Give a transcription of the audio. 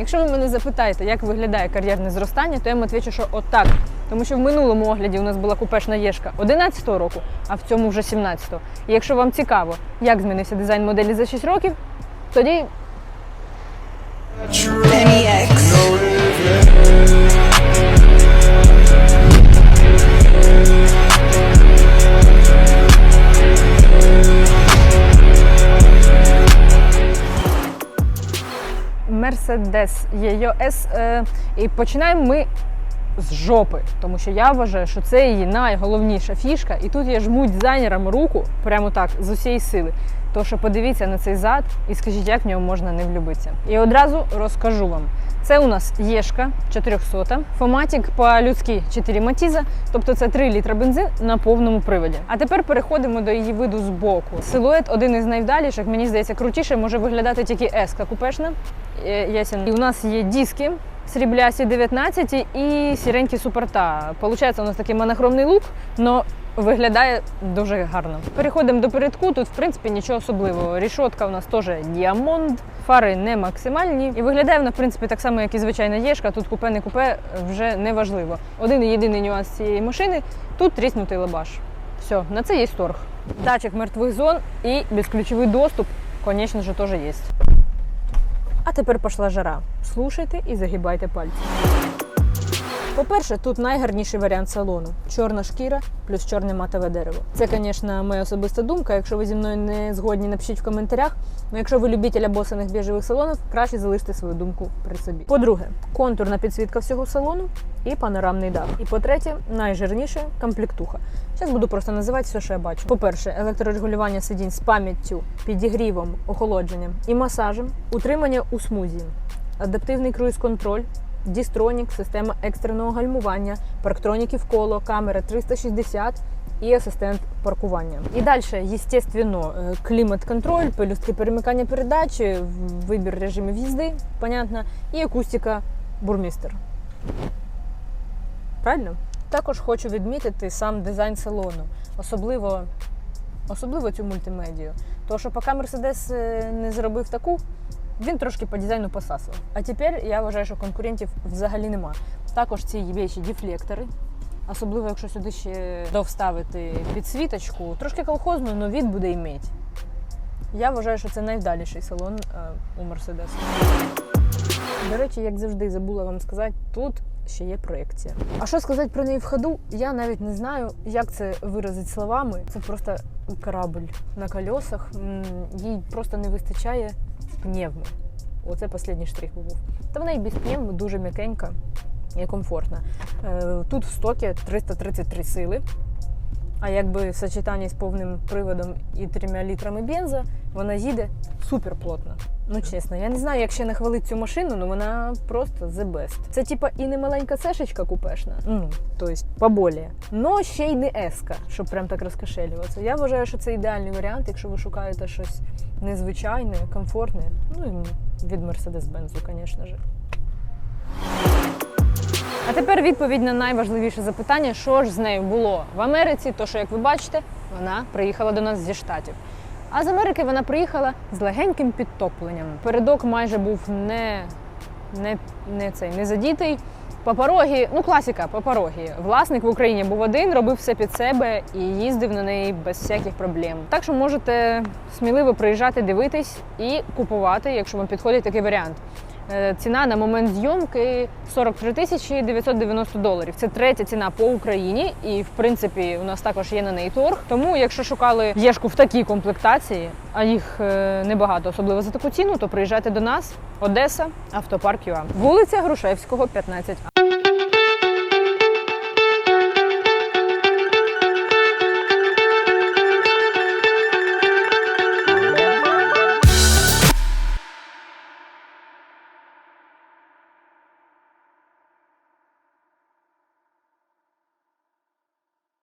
Якщо ви мене запитаєте, як виглядає кар'єрне зростання, то я вам відповідаю, що отак. Тому що в минулому огляді у нас була купешна єшка 11-го року, а в цьому вже 17-го. І якщо вам цікаво, як змінився дизайн моделі за 6 років, тоді Mercedes EOS. Е, і починаємо ми з жопи, тому що я вважаю, що це її найголовніша фішка. І тут я жму дизайнерам руку прямо так з усієї сили. То що подивіться на цей зад і скажіть, як в нього можна не влюбитися. І одразу розкажу вам. Це у нас Єшка 400, Фоматік по-людськи 4 матіза, тобто це 3 літра бензин на повному приводі. А тепер переходимо до її виду з боку. Силует один із найвдаліших, мені здається, крутіше може виглядати тільки S купешна. Е, Ясен. І у нас є диски сріблясі 19 і сіренькі суперта. Получається, у нас такий монохромний лук, але виглядає дуже гарно. Переходимо до передку. Тут, в принципі, нічого особливого. Рішотка у нас теж діамонд, фари не максимальні. І виглядає вона, в принципі, так само, як і звичайна єшка. Тут купе не купе вже не важливо. Один і єдиний нюанс цієї машини тут тріснутий лабаш. Все, на це є торг. Датчик мертвих зон і безключовий доступ, звісно ж, теж є. А тепер пошла жара. Слушайте і загибайте пальці. По-перше, тут найгарніший варіант салону чорна шкіра плюс чорне матове дерево. Це, звісно, моя особиста думка. Якщо ви зі мною не згодні, напишіть в коментарях. Ну, якщо ви любитель босаних біжевих салонів, краще залиште свою думку при собі. По-друге, контурна підсвітка всього салону і панорамний дах. І по-третє, найжирніше комплектуха. Зараз буду просто називати все, що я бачу. По-перше, електрорегулювання сидінь з пам'яттю, підігрівом, охолодженням і масажем, утримання у смузі, адаптивний круїз-контроль, дістронік, система екстреного гальмування, парктроніків коло, камера 360 і асистент паркування. І далі, естественно, е, клімат-контроль, пелюстки перемикання передачі, вибір режимів їзди, понятно, і акустика бурмістер. Правильно? Також хочу відмітити сам дизайн салону, особливо, особливо цю мультимедію. Тому що поки Mercedes е, не зробив таку, він трошки по дизайну посасував. А тепер я вважаю, що конкурентів взагалі нема. Також ці вічі дефлектори. Особливо, якщо сюди ще довставити підсвіточку, трошки колхозну, але від буде іметь. Я вважаю, що це найвдаліший салон е, у Mercedes. До речі, як завжди, забула вам сказати, тут ще є проекція. А що сказати про неї в ходу, я навіть не знаю, як це виразити словами. Це просто корабль на колесах. Їй просто не вистачає пневми. Оце останній штрих був. Та вона і без пневми дуже м'якенька і комфортна. Е, Тут в стокі 333 сили. А якби в сочетанні з повним приводом і трьома літрами бенза, вона їде супер плотно. Ну чесно, я не знаю, як ще нахвалити цю машину, але вона просто the best. Це типа і не маленька цешечка купешна, ну тобто поболіє, но ще й не еска, щоб прям так розкошелюватися. Я вважаю, що це ідеальний варіант, якщо ви шукаєте щось незвичайне, комфортне. Ну і від Mercedes-Benz, звісно ж. А тепер відповідь на найважливіше запитання, що ж з нею було в Америці. То що, як ви бачите, вона приїхала до нас зі штатів. А з Америки вона приїхала з легеньким підтопленням. Передок майже був не, не, не цей не задітий. Папорогі, ну класіка, папорогі. Власник в Україні був один, робив все під себе і їздив на неї без всяких проблем. Так що можете сміливо приїжджати, дивитись і купувати, якщо вам підходить такий варіант. Е, Ціна на момент зйомки 43 тисячі 990 доларів. Це третя ціна по Україні, і в принципі у нас також є на неї торг. Тому, якщо шукали єшку в такій комплектації, а їх е, небагато, особливо за таку ціну, то приїжджайте до нас, Одеса, автопарк ЮА. Вулиця Грушевського, 15А.